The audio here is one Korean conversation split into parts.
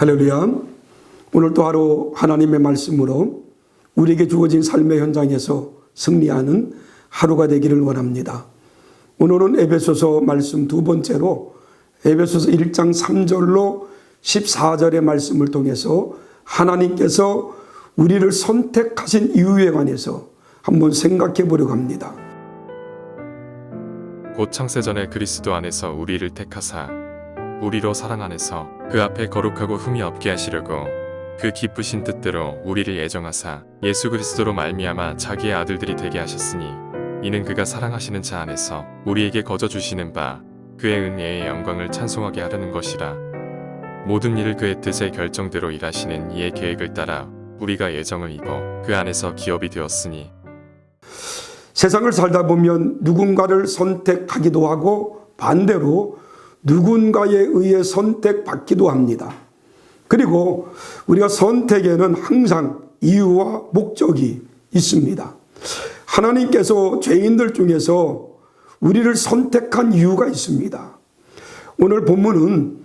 할렐루야. 오늘 또 하루 하나님의 말씀으로 우리에게 주어진 삶의 현장에서 승리하는 하루가 되기를 원합니다. 오늘은 에베소서 말씀 두 번째로 에베소서 1장 3절로 14절의 말씀을 통해서 하나님께서 우리를 선택하신 이유에 관해서 한번 생각해 보려고 합니다. 곧 창세전에 그리스도 안에서 우리를 택하사 우리로 사랑 안에서 그 앞에 거룩하고 흠이 없게 하시려고 그 기쁘신 뜻대로 우리를 예정하사 예수 그리스도로 말미암아 자기의 아들들이 되게 하셨으니 이는 그가 사랑하시는 자 안에서 우리에게 거저 주시는 바 그의 은혜의 영광을 찬송하게 하려는 것이라. 모든 일을 그의 뜻의 결정대로 일하시는 이의 계획을 따라 우리가 예정을 입어 그 안에서 기업이 되었으니. 세상을 살다 보면 누군가를 선택하기도 하고 반대로 누군가에 의해 선택받기도 합니다. 그리고 우리가 선택에는 항상 이유와 목적이 있습니다. 하나님께서 죄인들 중에서 우리를 선택한 이유가 있습니다. 오늘 본문은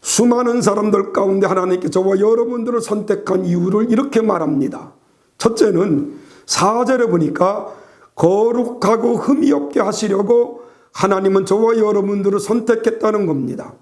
수많은 사람들 가운데 하나님께 저와 여러분들을 선택한 이유를 이렇게 말합니다. 첫째는 4절에 보니까 거룩하고 흠이 없게 하시려고 하나님은 저와 여러분들을 선택했다는 겁니다.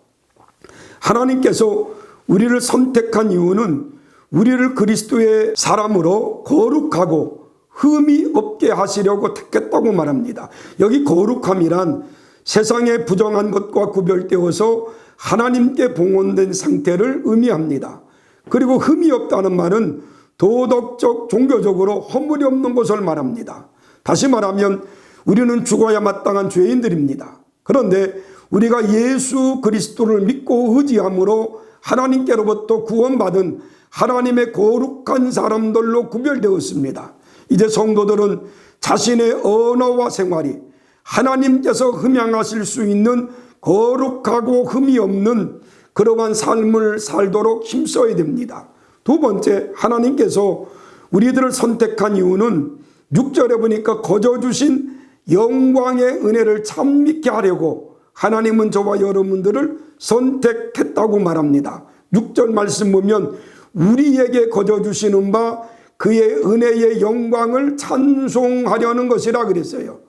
하나님께서 우리를 선택한 이유는 우리를 그리스도의 사람으로 거룩하고 흠이 없게 하시려고 택했다고 말합니다. 여기 거룩함이란 세상의 부정한 것과 구별되어서 하나님께 봉헌된 상태를 의미합니다. 그리고 흠이 없다는 말은 도덕적, 종교적으로 허물이 없는 것을 말합니다. 다시 말하면 우리는 죽어야 마땅한 죄인들입니다. 그런데 우리가 예수 그리스도를 믿고 의지함으로 하나님께로부터 구원받은 하나님의 거룩한 사람들로 구별되었습니다. 이제 성도들은 자신의 언어와 생활이 하나님께서 흠양하실 수 있는 거룩하고 흠이 없는 그러한 삶을 살도록 힘써야 됩니다. 두 번째, 하나님께서 우리들을 선택한 이유는 6절에 보니까 거저 주신 영광의 은혜를 참밌게 하려고 하나님은 저와 여러분들을 선택했다고 말합니다. 6절 말씀 보면 우리에게 거저 주시는 바 그의 은혜의 영광을 찬송하려는 것이라 그랬어요.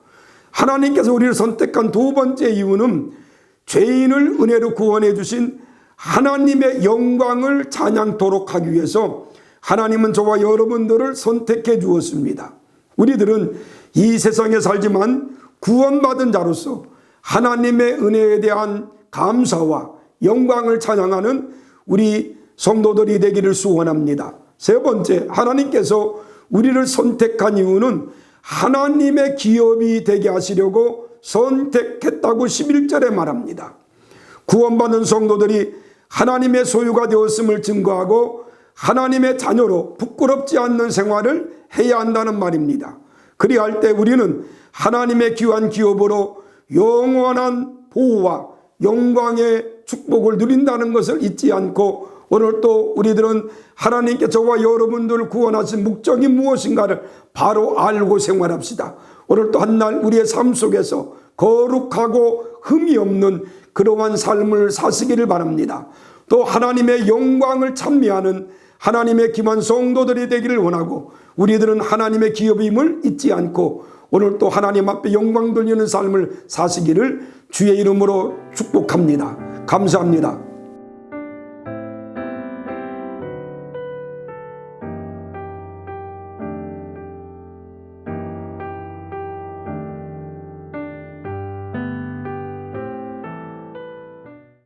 하나님께서 우리를 선택한 두 번째 이유는 죄인을 은혜로 구원해 주신 하나님의 영광을 찬양토록 하기 위해서 하나님은 저와 여러분들을 선택해 주었습니다. 우리들은 이 세상에 살지만 구원받은 자로서 하나님의 은혜에 대한 감사와 영광을 찬양하는 우리 성도들이 되기를 소원합니다. 세 번째, 하나님께서 우리를 선택한 이유는 하나님의 기업이 되게 하시려고 선택했다고 11절에 말합니다. 구원받은 성도들이 하나님의 소유가 되었음을 증거하고 하나님의 자녀로 부끄럽지 않는 생활을 해야 한다는 말입니다. 그리할 때 우리는 하나님의 귀한 기업으로 영원한 보호와 영광의 축복을 누린다는 것을 잊지 않고 오늘 또 우리들은 하나님께 저와 여러분들을 구원하신 목적이 무엇인가를 바로 알고 생활합시다. 오늘 또 한날 우리의 삶 속에서 거룩하고 흠이 없는 그러한 삶을 사시기를 바랍니다. 또 하나님의 영광을 찬미하는 하나님의 기만 성도들이 되기를 원하고 우리들은 하나님의 기업임을 잊지 않고 오늘 또 하나님 앞에 영광 돌리는 삶을 사시기를 주의 이름으로 축복합니다. 감사합니다.